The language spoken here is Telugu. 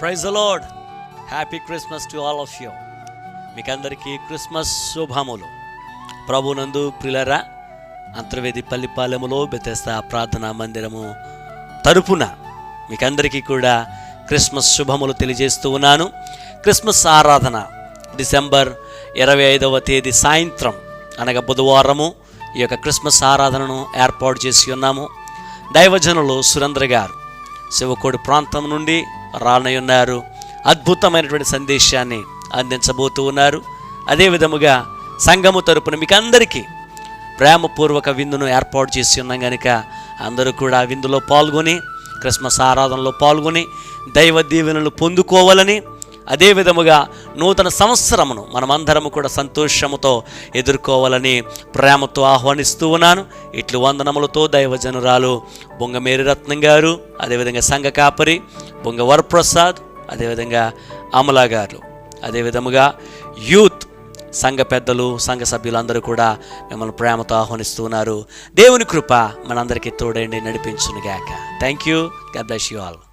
Praise lord happy Christmas to all of you మీకు అందరికీ క్రిస్మస్ శుభములు. ప్రభునందు ప్రిలరా అంతర్వేది పల్లిపాలెములో బెతెస్తా ప్రార్థనా మందిరము తరపున మీకందరికీ కూడా క్రిస్మస్ శుభములు తెలియజేస్తూ ఉన్నాను. క్రిస్మస్ ఆరాధన డిసెంబర్ ఇరవై ఐదవ తేదీ సాయంత్రం అనగా బుధవారము ఈ యొక్క క్రిస్మస్ ఆరాధనను ఏర్పాటు చేసి ఉన్నాము. దైవజనులు సురేంద్ర గారు శివకోడి ప్రాంతం నుండి రానయ్యున్నారు అద్భుతమైనటువంటి సందేశాన్ని అందించబోతూ ఉన్నారు. అదే విధముగా సంఘము తరపున మీకు అందరికీ ప్రేమపూర్వక విందును ఏర్పాటు చేసి ఉన్నాం కనుక అందరూ కూడా విందులో పాల్గొని క్రిస్మస్ ఆరాధనలో పాల్గొని దైవ దీవెనలు పొందుకోవాలని అదే విధముగా నూతన సంవత్సరమును మనమందరము కూడా సంతోషముతో ఎదుర్కోవాలని ప్రేమతో ఆహ్వానిస్తూ ఉన్నాను. ఇట్లు వందనములతో దైవజనురాలు బొంగమేరి రత్నం గారు అదేవిధంగా సంఘ కాపరి బొంగ వరప్రసాద్ అదేవిధంగా అమలా గారు. అదేవిధముగా యూత్ సంఘ పెద్దలు సంఘ సభ్యులందరూ కూడా మిమ్మల్ని ప్రేమతో ఆహ్వానిస్తున్నారు దేవుని కృప మనందరికీ తోడండి నడిపించునుగాక. Thank you god bless you all